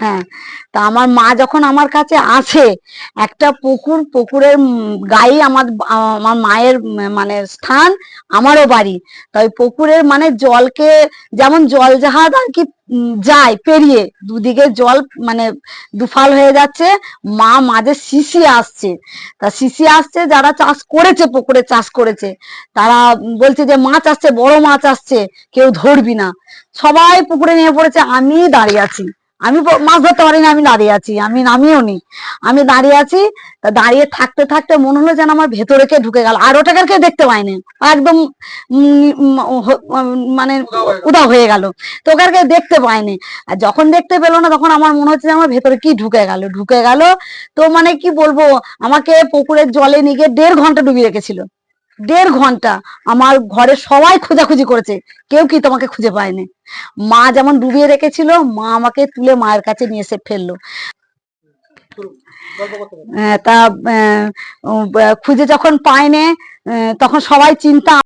হ্যাঁ। তা আমার মা যখন আমার কাছে আসে, একটা পুকুর, পুকুরের গায়ে আমার আমার মায়ের মানে স্থান, আমারও বাড়ি। তাই পুকুরের মানে জলকে, যেমন জল জাহাজ আর কি যায় পেরিয়ে। দুদিকে জল মানে দুফাল হয়ে যাচ্ছে। মা মাঝে শিশি আসছে। তা শিশি আসছে, যারা চাষ করেছে, পুকুরে চাষ করেছে, তারা বলছে যে, মাছ আসছে, বড় মাছ আসছে, কেউ ধরবি না। সবাই পুকুরে নিয়ে পড়েছে আমি দাঁড়িয়ে আছি। আমি মাছ ধরতে পারিনি আমি দাঁড়িয়ে আছি আমি নামিও নি। আমি দাঁড়িয়ে আছি তা দাঁড়িয়ে থাকতে থাকতে মনে হলো যেন আমার ভেতরে কে ঢুকে গেল আর ওটাকে কেউ দেখতে পাইনি একদম মানে উদা হয়ে গেল। তো ওকে কেউ দেখতে পাইনি আর যখন দেখতে পেল না তখন আমার মনে হচ্ছে যে আমার ভেতরে কি ঢুকে গেল ঢুকে গেল তো মানে কি বলব আমাকে পুকুরের জলে নিয়ে গিয়ে দেড় ঘণ্টা ডুবিয়ে রেখেছিল। দেড় ঘণ্টা আমার ঘরে সবাই খোঁজাখুঁজি করেছে। কেউ কি তোমাকে খুঁজে পায়নি? মা যেমন ডুবিয়ে রেখেছিল, মা আমাকে তুলে মায়ের কাছে নিয়ে এসে ফেলল। তা খুঁজে যখন পায়নি তখন সবাই চিন্তা